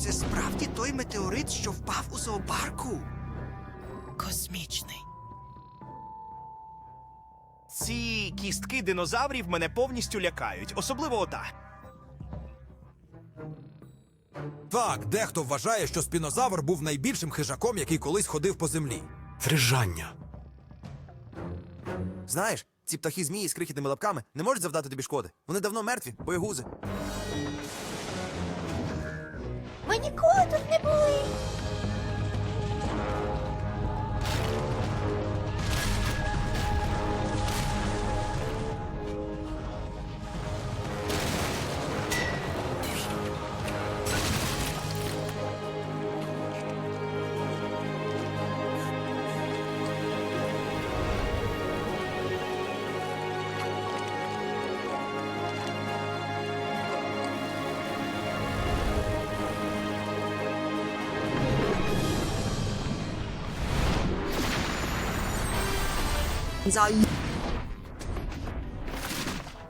Це справді той метеорит, що впав у зоопарку. Космічний. Ці кістки динозаврів мене повністю лякають, особливо ота. Так, дехто вважає, що спінозавр був найбільшим хижаком, який колись ходив по землі. Фрижання. Знаєш, ці птахи змії з крихітними лапками не можуть завдати тобі шкоди. Вони давно мертві, боєгузи. Ми ніколи тут не були.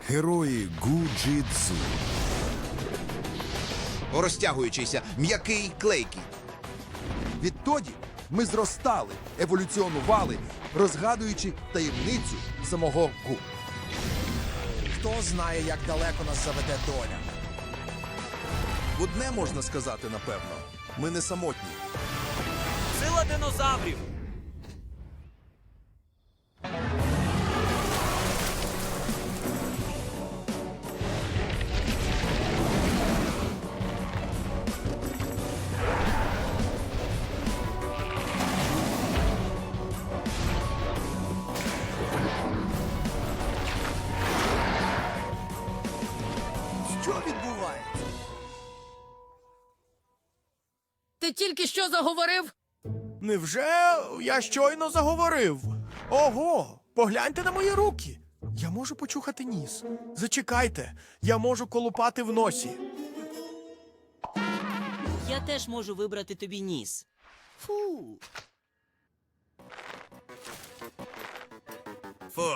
Герої Гуджідзу. розтягуючийся, м'який, клейкий. Відтоді ми зростали, еволюціонували, розгадуючи таємницю самого Гу. Хто знає, як далеко нас заведе доля? Одне можна сказати напевно: ми не самотні. Сила динозаврів. Ти тільки що заговорив? Невже я щойно заговорив? Ого, погляньте на мої руки. Я можу почухати ніс. Зачекайте, я можу колупати в носі. Я теж можу вибрати тобі ніс. Фу. Фу.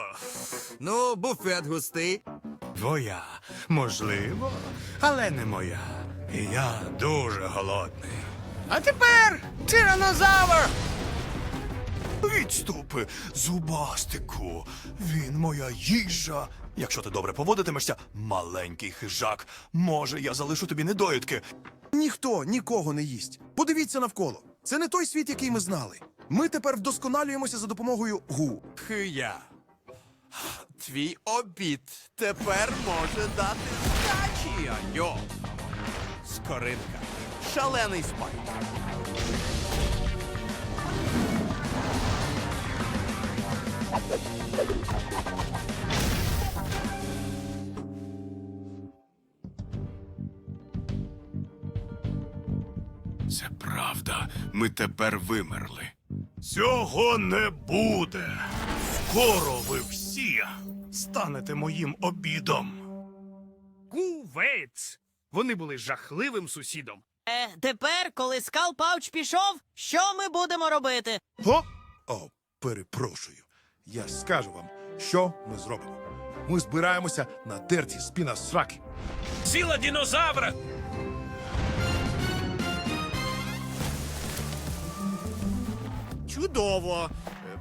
Ну, буфет густий. Твоя, можливо, але не моя. І я дуже голодний. А тепер тиранозавр! Відступи, зубастику. Він моя їжа. Якщо ти добре поводитимешся, маленький хижак. Може, я залишу тобі недоїдки. Ніхто нікого не їсть. Подивіться навколо. Це не той світ, який ми знали. Ми тепер вдосконалюємося за допомогою Гу. Хия. Твій обід тепер може дати здачі. Йо. Скоринка. Шалений спайк. Це правда. Ми тепер вимерли. Цього не буде. Скоро ви всі станете моїм обідом. Кувець! Вони були жахливим сусідом. Тепер, коли скал Пауч пішов, що ми будемо робити? О, О, перепрошую. Я скажу вам, що ми зробимо. Ми збираємося на терці спіна сраки. Сила динозавра! Чудово!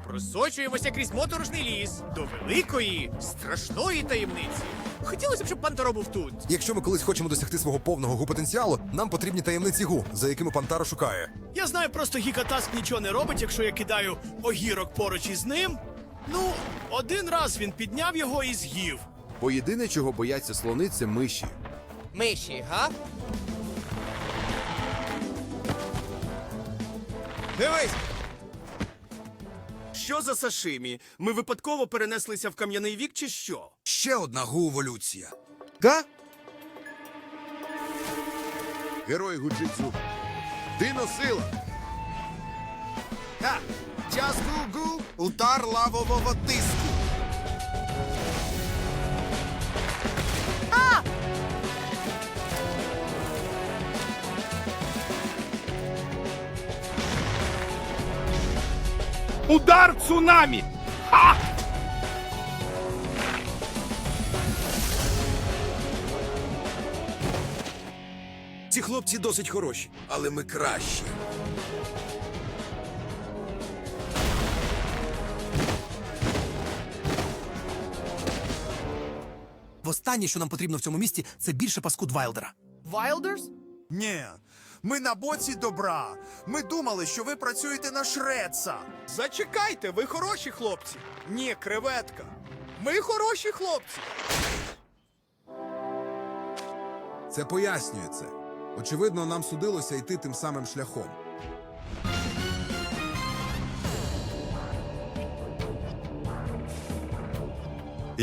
Просочуємося крізь моторошний ліс до великої, страшної таємниці. Хотілося б, щоб Пантеро був тут. Якщо ми колись хочемо досягти свого повного гу-потенціалу, нам потрібні таємниці гу, за якими Пантара шукає. Я знаю, просто гікатаск нічого не робить, якщо я кидаю огірок поруч із ним. Ну, один раз він підняв його і з'їв. Бо єдине, чого бояться слони, це миші. Миші, га? Дивись! Що за сашимі? Ми випадково перенеслися в кам'яний вік чи що? Ще одна гуоволюція. Га? Герої Гуджитсу. Диносила. Ха! Час гу-гу, удар лавового тиску. Удар цунамі! Ці хлопці хлопці досить хороші, але ми кращі. Востаннє, що нам потрібно в цьому місті, це більше паскуд Вайлдера. Вайлдерс? Ні. Ми на боці добра. Ми думали, що ви працюєте на Шреца. Зачекайте, ви хороші хлопці. Ні, креветка. Ми хороші хлопці. Це пояснює це. Очевидно, нам судилося йти тим самим шляхом.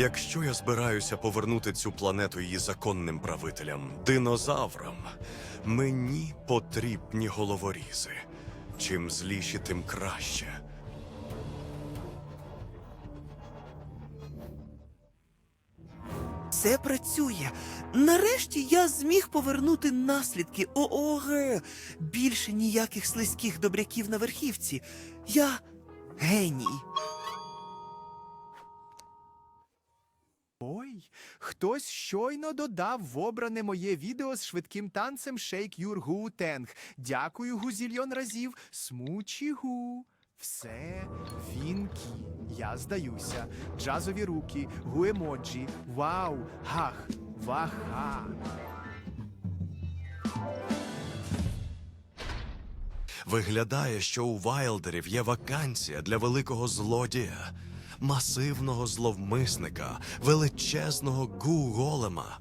Якщо я збираюся повернути цю планету її законним правителям, динозаврам, мені потрібні головорізи. Чим зліші, тим краще. Все працює. Нарешті я зміг повернути наслідки ООГ. Більше ніяких слизьких добряків на верхівці. Я геній. Хтось щойно додав в обране моє відео з швидким танцем Shake Your Goo Tang. Дякую гузільйон разів. Смучі гу. Все, вінкі. Я здаюся. Джазові руки, гуемоджі. Вау, гах, ваха. Виглядає, що у Вайлдерів є вакансія для великого злодія, масивного зловмисника, величезного гу-голема.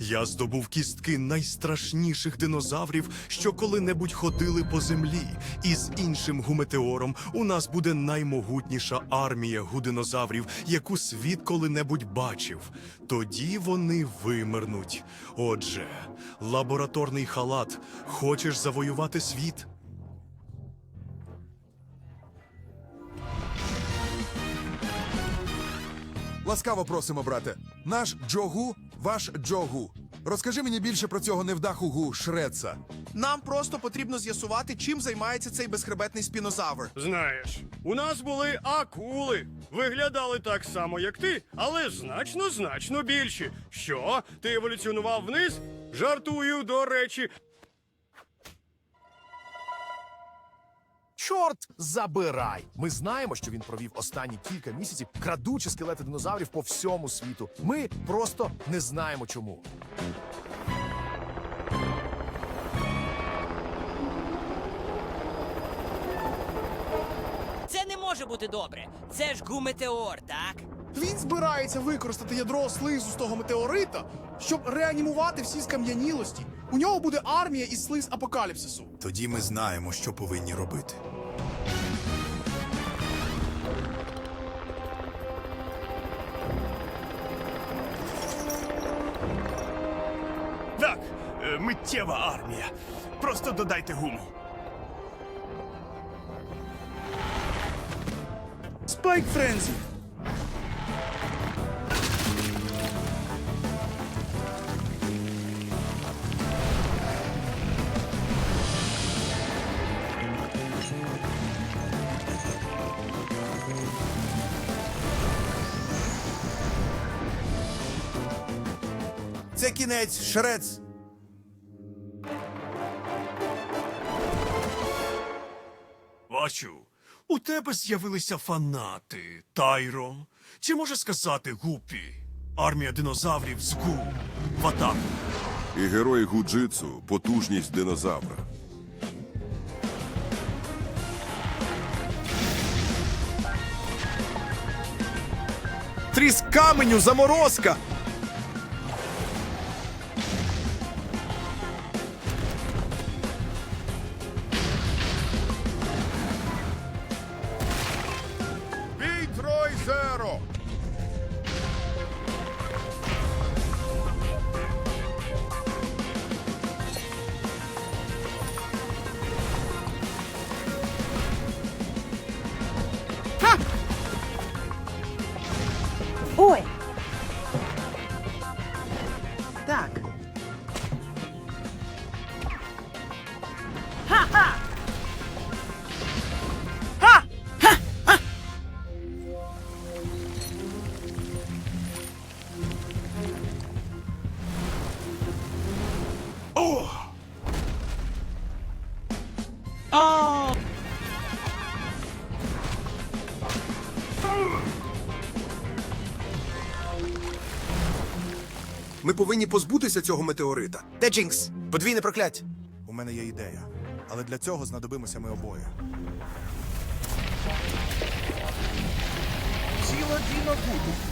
Я здобув кістки найстрашніших динозаврів, що коли-небудь ходили по землі. І з іншим гуметеором у нас буде наймогутніша армія гудинозаврів, яку світ коли-небудь бачив. Тоді вони вимернуть. Отже, лабораторний халат, хочеш завоювати світ? Ласкаво просимо, брате. Наш Джогу, ваш Джогу. Розкажи мені більше про цього невдаху гу Шредса. Нам просто потрібно з'ясувати, чим займається цей безхребетний спінозавр. Знаєш, у нас були акули. Виглядали так само, як ти, але значно значно більші. Що? Ти еволюціонував вниз? Жартую, до речі. Чорт забирай! Ми знаємо, що він провів останні кілька місяців, крадучи скелети динозаврів по всьому світу. Ми просто не знаємо чому. Це не може бути добре. Це ж гуметеор, так? Він збирається використати ядро слизу з того метеорита, щоб реанімувати всі скам'янілості. У нього буде армія із слиз апокаліпсису. Тоді ми знаємо, що повинні робити. Миттєва армія. Просто додайте гуму. Спайк Френзі. Це кінець, Шрец. Тебе з'явилися фанати, Тайро. Чи може сказати Гупі? Армія динозаврів з Гу в атаку. І герої гуджитсу потужність динозавра. Тріс каменю, заморозка! Ми повинні позбутися цього метеорита. Де Джинкс? Подвійне прокляття. У мене є ідея, але для цього знадобимося ми обоє. Тіло Діна Гуду.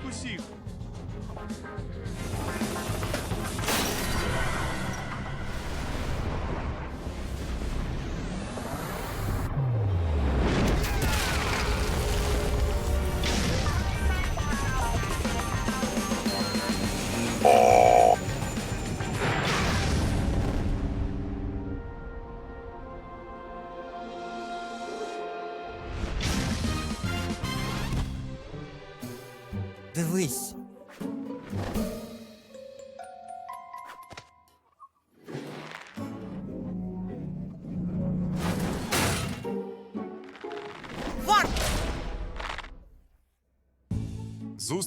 consigo.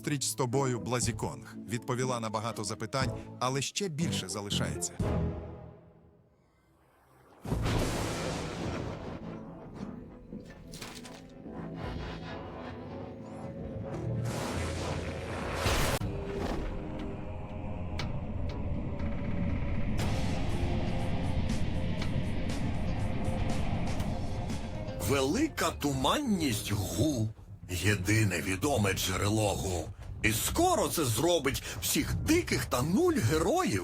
Зустріч з тобою, Блазіконг, відповіла на багато запитань, але ще більше залишається. Велика туманність гу. Єдине відоме джерело гу. І скоро це зробить всіх диких та нуль героїв.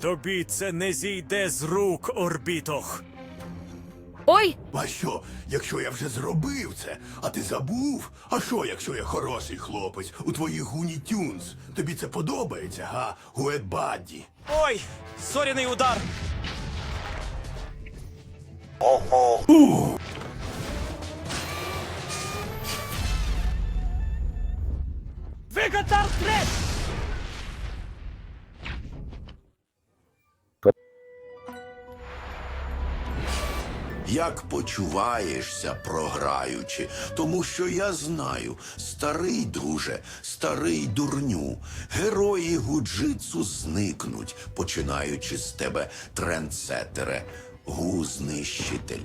Тобі це не зійде з рук, орбітох. Ой, А що, якщо я вже зробив це, а ти забув? А що, якщо я хороший хлопець у твоїх гуні тюнс? Тобі це подобається, га? Гует Бадді? Ой, соряний удар. Вегатар треш! Як почуваєшся, програючи? Тому що я знаю, старий друже, старий дурню, герої гуджитсу зникнуть, починаючи з тебе трендсетере, гузнищитель.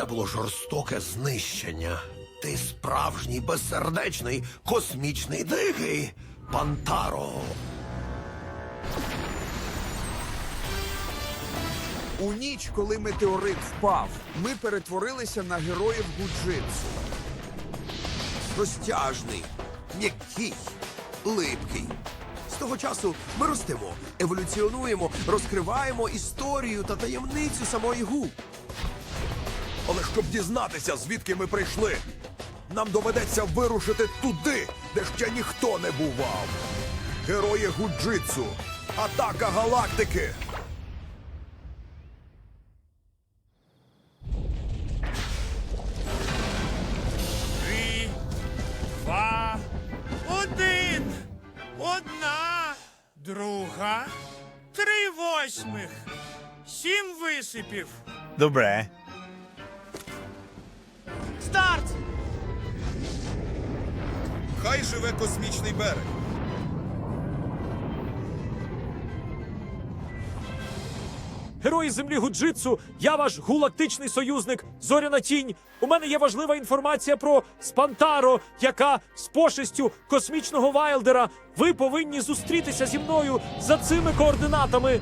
Це було жорстоке знищення. Ти справжній безсердечний космічний дикий Пантаро. У ніч, коли метеорит впав, ми перетворилися на героїв гуджитсу. Розтяжний, м'який, липкий. З того часу ми ростемо, еволюціонуємо, розкриваємо історію та таємницю самої гу. Але щоб дізнатися, звідки ми прийшли, нам доведеться вирушити туди, де ще ніхто не бував. Герої гуджитсу. Атака галактики. Три, два, один. Одна, друга, три восьмих, сім висипів. Добре. Старт! Хай живе космічний берег. Герої землі Гуджитсу, я ваш гулактичний союзник Зоряна Тінь. У мене є важлива інформація про Спантаро, яка з пошестю космічного Вайлдера. Ви повинні зустрітися зі мною за цими координатами.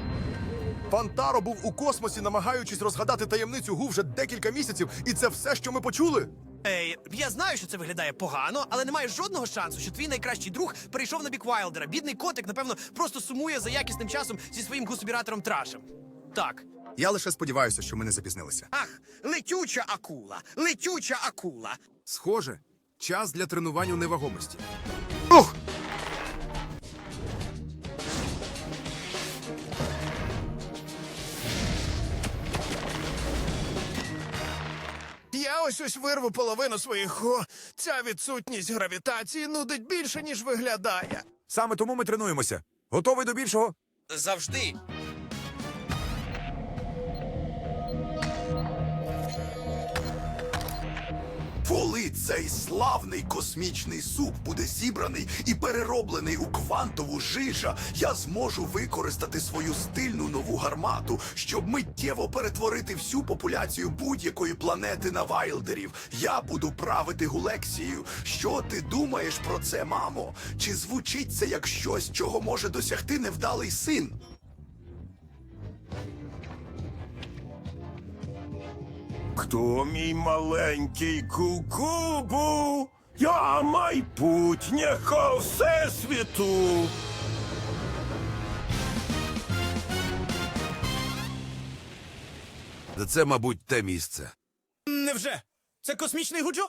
Пантаро був у космосі, намагаючись розгадати таємницю гу вже декілька місяців, і це все, що ми почули. Ей, я знаю, що це виглядає погано, але немає жодного шансу, що твій найкращий друг перейшов на бік Вайлдера. Бідний котик, напевно, просто сумує за якісним часом зі своїм гусобіратором Трашем. Так. Я лише сподіваюся, що ми не запізнилися. Ах, летюча акула, летюча акула. Схоже, час для тренувань у невагомості. Ось ось вирву половину своїх. О, ця відсутність гравітації нудить більше, ніж виглядає. Саме тому ми тренуємося. Готовий до більшого? Завжди. Коли цей славний космічний суп буде зібраний і перероблений у квантову жижа, я зможу використати свою стильну нову гармату, щоб миттєво перетворити всю популяцію будь-якої планети на вайлдерів. Я буду правити Гулексією. Що ти думаєш про це, мамо? Чи звучить це як щось, чого може досягти невдалий син? Хто мій маленький кукубу? Я майбутнє всесвіту. Це, мабуть, те місце. Невже? Це космічний гуджо?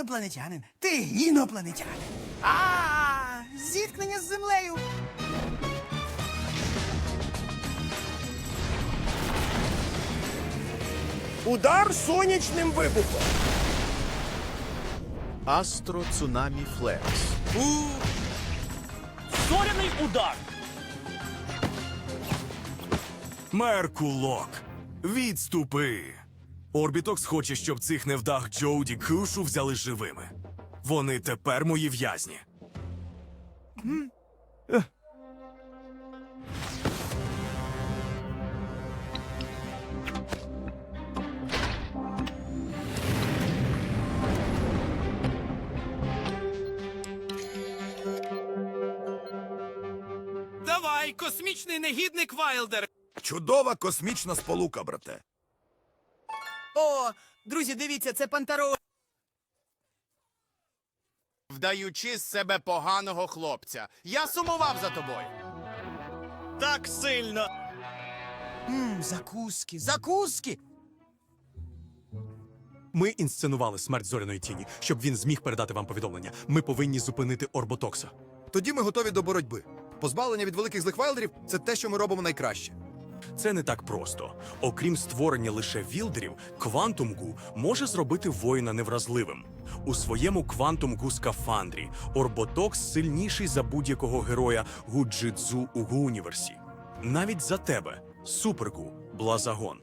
Інопланетянин, ти інопланетянин. А, зіткнення з землею. Удар сонячним вибухом. Астро Цунамі Флекс. Зоряний удар! Меркулок, відступи. Орбітокс хоче, щоб цих невдах Джоуді Кушу взяли живими. Вони тепер мої в'язні. Давай, космічний негідник Вайлдер. Чудова космічна сполука, брате. О, друзі, дивіться, це Пантаро. Вдаючи з себе поганого хлопця. Я сумував за тобою. Так сильно. Мм, закуски, закуски. Ми інсценували смерть зоряної тіні, щоб він зміг передати вам повідомлення. Ми повинні зупинити Орботокса. Тоді ми готові до боротьби. Позбавлення від великих злих вайлдерів це те, що ми робимо найкраще. Це не так просто. Окрім створення лише вілдерів, квантум-гу може зробити воїна невразливим. У своєму квантум-гу скафандрі Орботокс сильніший за будь-якого героя Гуджидзу у Гуніверсі. Навіть за тебе, Супергу, Блазагон.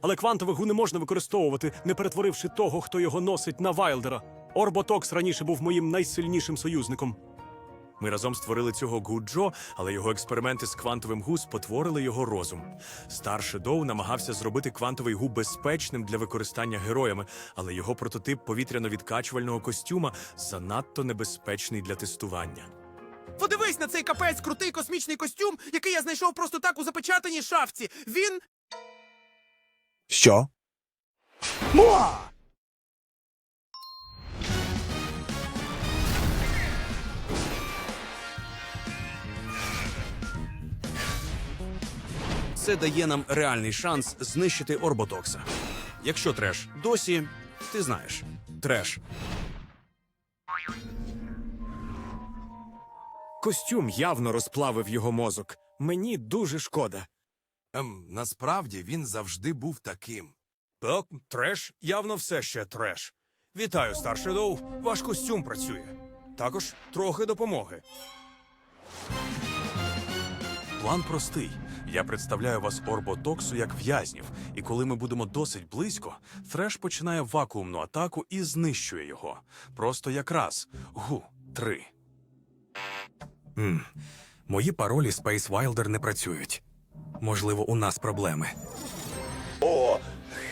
Але квантовий гу не можна використовувати, не перетворивши того, хто його носить на Вайлдера. Орботокс раніше був моїм найсильнішим союзником. Ми разом створили цього Гуджо, але його експерименти з квантовим гу спотворили його розум. Старший Доу намагався зробити квантовий гу безпечним для використання героями, але його прототип повітряно-відкачувального костюма занадто небезпечний для тестування. Подивись на цей капець крутий космічний костюм, який я знайшов просто так у запечатаній шафці. Він. Що? Це дає нам реальний шанс знищити Орботокса. Якщо треш досі, ти знаєш, треш. Костюм явно розплавив його мозок. Мені дуже шкода. Ем, насправді він завжди був таким. Так, треш явно все ще треш. Вітаю, старший Доу. Ваш костюм працює. Також трохи допомоги. План простий. Я представляю вас Орботоксу як в'язнів, і коли ми будемо досить близько, Треш починає вакуумну атаку і знищує його. Просто якраз. Гу, три. М. Мої паролі Space Wilder не працюють. Можливо, у нас проблеми. О,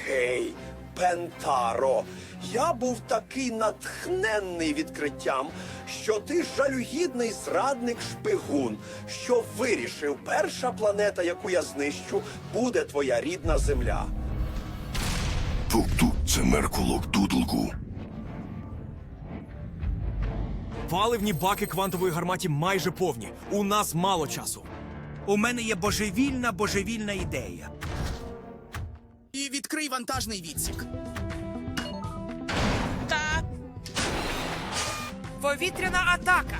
гей, Пентаро! Я був такий натхненний відкриттям, що ти жалюгідний зрадник шпигун, що вирішив, перша планета, яку я знищу, буде твоя рідна земля. Тук-тук, це Меркулок Дудлгу. Паливні баки квантової гарматі майже повні. У нас мало часу. У мене є божевільна божевільна ідея. І відкрий вантажний відсік. Повітряна атака.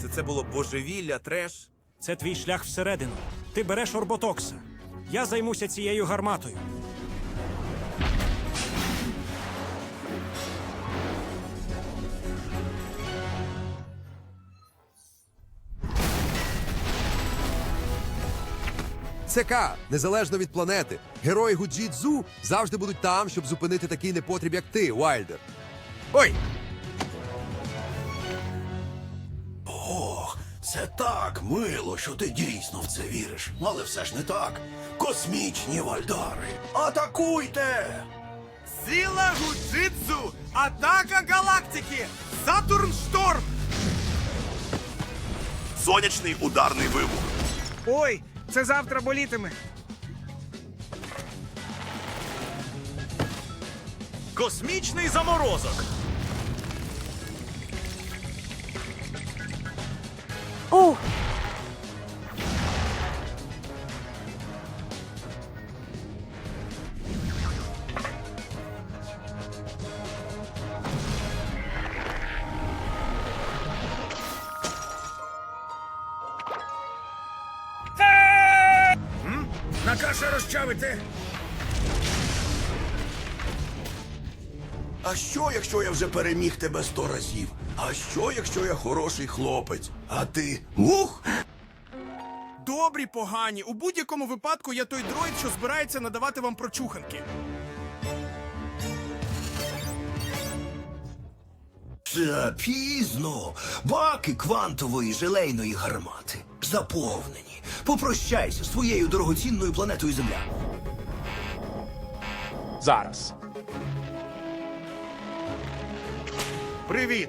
Це це було божевілля, треш. Це твій шлях всередину. Ти береш орботокса. Я займуся цією гарматою. ЦК, незалежно від планети, герої Гуджі-Дзу завжди будуть там, щоб зупинити такий непотріб, як ти, Вайлдер. Ой! Ох, це так мило, що ти дійсно в це віриш. Але все ж не так. Космічні вальдари. Атакуйте! Сила гуджитсу! Атака галактики! Сатурн шторм! Сонячний ударний вибух. Ой, це завтра болітиме. Космічний заморозок! Вже переміг тебе сто разів? А що, якщо я хороший хлопець? А ти ух? Добрі, погані. У будь-якому випадку я той дроїд, що збирається надавати вам прочуханки. Це пізно. Баки квантової желейної гармати заповнені. Попрощайся з твоєю дорогоцінною планетою Земля. Зараз. Привіт!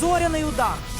Зоряний удар.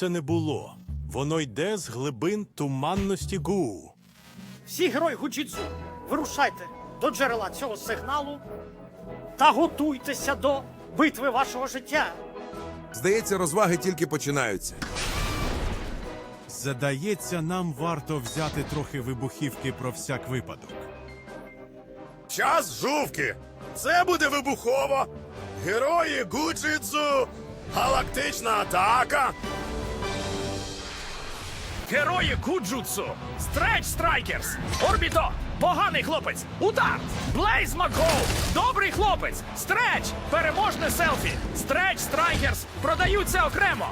Це не було, воно йде з глибин туманності Гу. Всі герої Гуджітсу, вирушайте до джерела цього сигналу та готуйтеся до битви вашого життя. Здається, розваги тільки починаються. Задається, нам варто взяти трохи вибухівки про всяк випадок. Час жувки! Це буде вибухово! Герої Гуджитсу! Галактична атака! Герої Куджутсу! Стреч Страйкерс! Орбіто! Поганий хлопець! Удар! Блейз Макгоу! Добрий хлопець! Стреч! Переможне селфі! Стреч Страйкерс! Продаються окремо!